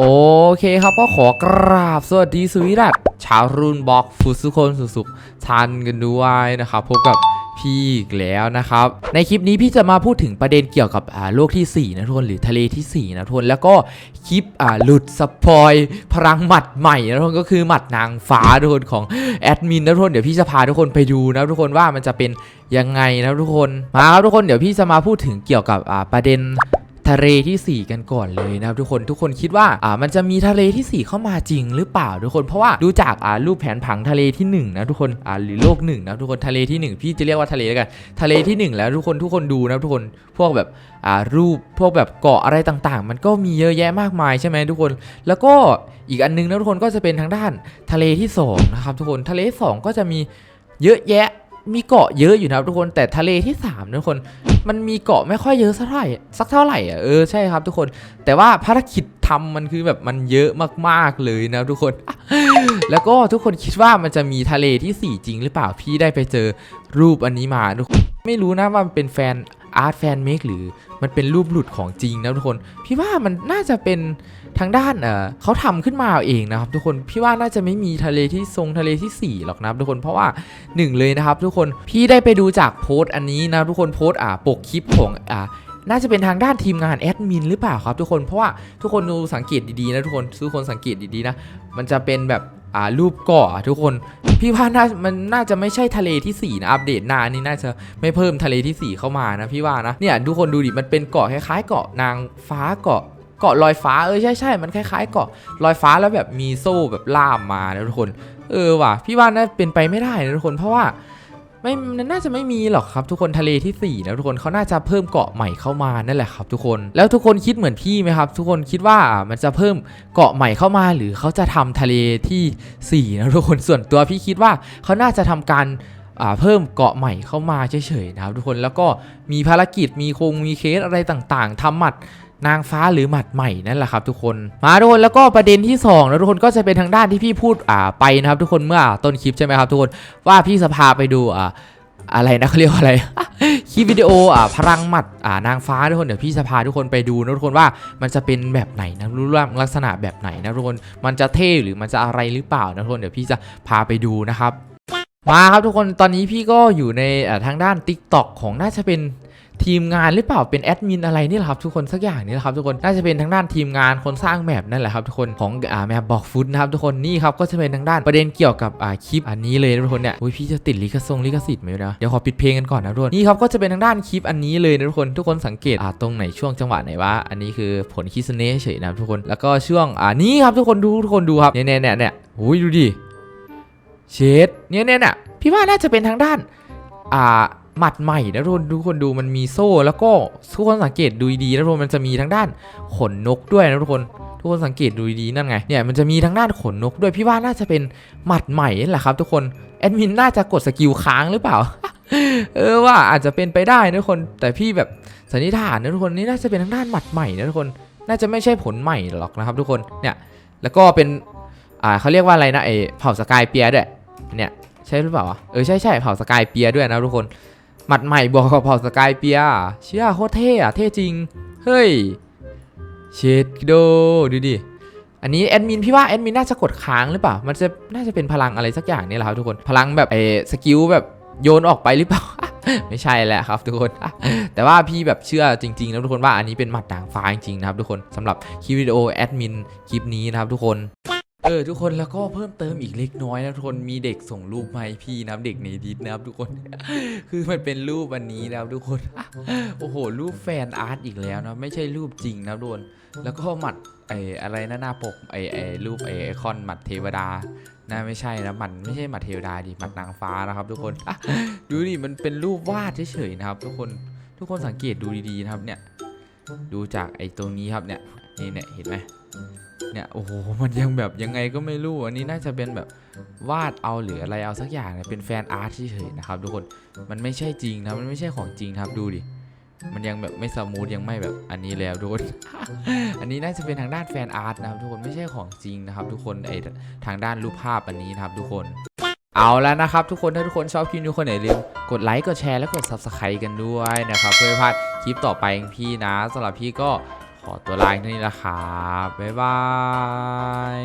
โอเคครับก็ขอกราบสวัสดีสวีดัตชาวรุ่นบล็อกฟุตสุคนสุขทันกันด้วยนะครับพบกับพี่อีกแล้วนะครับ ในคลิปนี้พี่จะมาพูดถึงประเด็นเกี่ยวกับอ่าโลกที่ 4 นะทุกคนหรือทะเลที่ 4 นะทุกคนแล้วก็คลิปอ่าหลุดสปอยพลังหมัดใหม่นะทุกคนก็คือหมัดนางฟ้าทุกคนของแอดมินนะทุกคนเดี๋ยวพี่จะพาทุกคนไปดูนะทุกคนว่ามันจะเป็นยังไงนะทุกคนมาครับทุกคนเดี๋ยวพี่จะมาพูดถึงเกี่ยวกับอ่าประเด็น ทะเลที่ 4 กันก่อนเลยนะครับทุกคนทุกคนคิดว่าอ่ามันจะมีทะเลที่ 4 เข้ามาจริงหรือเปล่าทุกคนเพราะว่าดูจากอ่ารูปแผนผังทะเลที่1นะทุกคนอ่าหรือโลกหนึ่งนะทุกคนทะเลที่ 1 พี่จะเรียกว่าทะเลแล้วกันทะเลที่ 1 แล้วทุกคนทุกคนดูนะทุกคนพวกแบบอ่ารูปพวกแบบเกาะอะไรต่างๆ มันก็มีเยอะแยะมากมายใช่ไหมทุกคน แล้วก็อีกอันนึงนะทุกคนก็จะเป็นทางด้านทะเลที่สองนะครับทุกคนทะเลสองก็จะมีเยอะแยะ มีเกาะเยอะอยู่นะครับทุกคนแต่ทะเลที่สามนะทุกคนมันมีเกาะไม่ค่อยเยอะสักเท่าไหร่สักเท่าไหร่อะเออใช่ครับทุกคนแต่ว่าภารกิจทำมันคือแบบมันเยอะมากๆเลยนะทุกคน แล้วก็ทุกคนคิดว่ามันจะมีทะเลที่ 4 จริงหรือเปล่าพี่ได้ไปเจอรูปอันนี้มาทุกคนไม่รู้นะว่ามันเป็นแฟน อาร์ตแฟนเมคหรือมันเป็นรูปหลุดของจริงนะทุกคน พี่ว่ามันน่าจะเป็นทางด้านเออเขาทำขึ้นมาเองนะครับ ทุกคนพี่ว่าน่าจะไม่มีทะเลที่ทรงทะเลที่ 4 หรอกนะครับทุกคนเพราะว่าหนึ่งเลยนะครับ ทุกคนพี่ได้ไปดูจากโพสต์อันนี้นะทุกคนโพสต์อ่าปกคลิปของอ่าน่าจะเป็นทางด้านทีมงานแอดมินหรือเปล่าครับทุกคนเพราะว่าทุกคนดูสังเกตดีๆนะทุกคนทุกคนสังเกตดีๆนะมันจะเป็นแบบ อ่ารูปเกาะอทุกคนพี่ว่าน่ามันน่าจะไม่ใช่ทะเลที่ 4 นะอัปเดตหน้านี่น่าจะไม่เพิ่มทะเลที่ 4 เข้ามานะพี่ว่านะเนี่ยทุกคนดูดิมันเป็นเกาะคล้ายๆ เกาะนางฟ้าเกาะเกาะลอยฟ้าเออใช่ใช่มันคล้ายๆเกาะลอยฟ้าแล้วแบบมีโซ่แบบล่ามมานะทุกคน เออว่ะพี่ว่าน่าเป็นไปไม่ได้นะทุกคนเพราะว่า ไม่น่าจะไม่มีหรอกครับทุกคนทะเลที่ 4 นะทุกคนเขาน่าจะเพิ่มเกาะใหม่เข้ามานั่นแหละครับทุกคนแล้วทุกคนคิดเหมือนพี่ไหมครับ ทุกคนคิดว่ามันจะเพิ่มเกาะใหม่เข้ามา หรือเขาจะทำทะเลที่4นะทุกคนส่วนตัวพี่คิดว่าเขาน่าจะทำการเพิ่มเกาะใหม่เข้ามาเฉยๆนะครับทุกคนแล้วก็มีภารกิจมีคงมีเคสอะไรต่างๆทำหมัด นางฟ้าหรือหมัดใหม่นั่นแหละครับทุกคนมาทุกคนแล้วก็ประเด็นที่2นะทุกคนก็จะเป็นทางด้านที่พี่พูดอ่าไปนะครับ ทุกคนเมื่อต้นคลิปใช่ไหมครับทุกคนว่าพี่จะพาไปดูอ่าอะไรนะเขาเรียกว่าอะไรคลิปวิดีโออ่าพลังหมัดอ่านางฟ้าทุกคนเดี๋ยวพี่จะพาทุกคนไปดูนะทุกคนว่ามันจะเป็นแบบไหนนะรูปร่างลักษณะแบบไหนนะทุกคนมันจะเท่หรือมันจะอะไรหรือเปล่านะทุกคนเดี๋ยวพี่จะพาไปดูนะครับมาครับทุกคนตอนนี้พี่ก็อยู่ในทางด้าน Tik t o อกของน่าจะเป็น ทีมงานหรือเปล่าเป็นแอดมินอะไรนี่แหละครับทุกคนสักอย่างนี่แหละครับทุกคนน่าจะเป็นทางด้านทีมงานคนสร้างแมปนั่นแหละครับทุกคนของอ่าแมปบอกฟุตนะครับทุกคนนี่ครับก็จะเป็นทางด้านประเด็นเกี่ยวกับอ่าคลิปอันนี้เลยทุกคนเนี่ยอุ้ยพี่จะติดลิขสงลิขสิทธิ์ไหมนะเดี๋ยวขอปิดเพลงกันก่อนนะทุกคนนี่ครับก็จะเป็นทางด้านคลิปอันนี้เลยนะทุกคนทุกคนสังเกตอ่าตรงไหนช่วงจังหวะไหนวะอันนี้คือผลคิสเน่เฉยนะทุกคนแล้วก็ช่วงอ่านี่ครับทุกคนดูทุกคนดูครับเนี่ยเนี่ยเนี่ยเนี่ยอุ้ยดูดิเชดเนี่ยเนี่ยเนี่ยพี่ว่าน่าจะเป็นทางด้านอ่า หมัดใหม่นะทุกคนทุกคนดูมันมีโซ่ แล้วก็ทุกคนสังเกตดูดีนะทุกคนมันจะมีทางด้านขนนกด้วยนะทุกคนทุกคนสังเกตดูดีนั่นไงเนี่ยมันจะมีทางด้านขนนกด้วยพี่ว่าน่าจะเป็นหมัดใหม่แหละครับ ทุกคนแอดมินน่าจะกดสกิลค้างหรือเปล่าเออว่าอาจจะเป็นไปได้นะทุกคนแต่พี่แบบสันนิษฐานนะทุกคนนี่น่าจะเป็นทางด้านหมัดใหม่นะทุกคน น่าจะไม่ใช่ผลใหม่หรอกนะครับ ทุกคนเนี่ยแล้วก็เป็นอ่าเขาเรียกว่าอะไรนะไอเผ่าสกายเปียด้วยเนี่ยใช่หรือเปล่าวะเออใช่ใช่เผ่าสกายเปียด้วยนะทุกคน หมัดใหม่บวกกับเผ่าสกายเปียเชี่ยโคตรเท่อะเท่จริง เฮ้ย เชดโดดูดิ อันนี้แอดมินพี่ว่าแอดมินน่าจะกดค้างหรือเปล่า มันจะน่าจะเป็นพลังอะไรสักอย่างนี่แหละครับทุกคน พลังแบบไอ้สกิลแบบโยนออกไปหรือเปล่า ไม่ใช่แหละครับทุกคน แต่ว่าพี่แบบเชื่อจริงๆนะทุกคนว่าอันนี้เป็นหมัดด่างฟ้าจริงๆนะครับทุกคนสำหรับคลิปวิดีโอแอดมินคลิปนี้นะครับทุกคน เออทุกคนแล้วก็เพิ่มเติมอีกเล็กน้อยนะทุกคนมีเด็กส่งรูปมาให้พี่นะครับเด็กในดิสนะครับทุกคน คือมันเป็นรูปวันนี้นะครับทุกคนโอ้โห รูปแฟนอาร์ตอีกแล้วนะไม่ใช่รูปจริงนะทุกคนแล้วก็หมัดไอ้อะไรนะหน้าปกไอ้ไอ้รูปไอ้ไอคอนหมัดเทวดาน่าไม่ใช่นะหมัดไม่ใช่หมัดเทวดาดิหมัดนางฟ้านะครับทุกคนดูดิมันเป็นรูปวาดเฉยๆนะครับ ทุกคนทุกคนสังเกตดูดีๆนะครับเนี่ยดูจากไอ้ตรงนี้ครับเนี่ยนี่เนี่ยเห็นไหม เนี่ยโอ้โหมันยังแบบยังไงก็ไม่รู้อันนี้น่าจะเป็นแบบวาดเอาหรืออะไรเอาสักอย่างเนี่ยเป็นแฟนอาร์ตเฉยๆนะครับทุกคนมันไม่ใช่จริงนะมันไม่ใช่ของจริงครับดูดิมันยังแบบไม่สมูทยังไม่แบบอันนี้แล้วทุกคน อันนี้น่าจะเป็นทางด้านแฟนอาร์ตนะครับทุกคนไม่ใช่ของจริงนะครับ ทุกคนไอทางด้านรูปภาพอันนี้นะครับ ทุกคนเอาแล้วนะครับ ทุกคนถ้าทุกคนชอบคลิปนี้คนอย่าลืมกดไลค์กดแชร์และกด subscribe กันด้วยนะครับ เพื่อไม่พลาดคลิปต่อไปของพี่นะสำหรับพี่ก็ ขอตัวลาเท่านี้ละครับบ๊ายบาย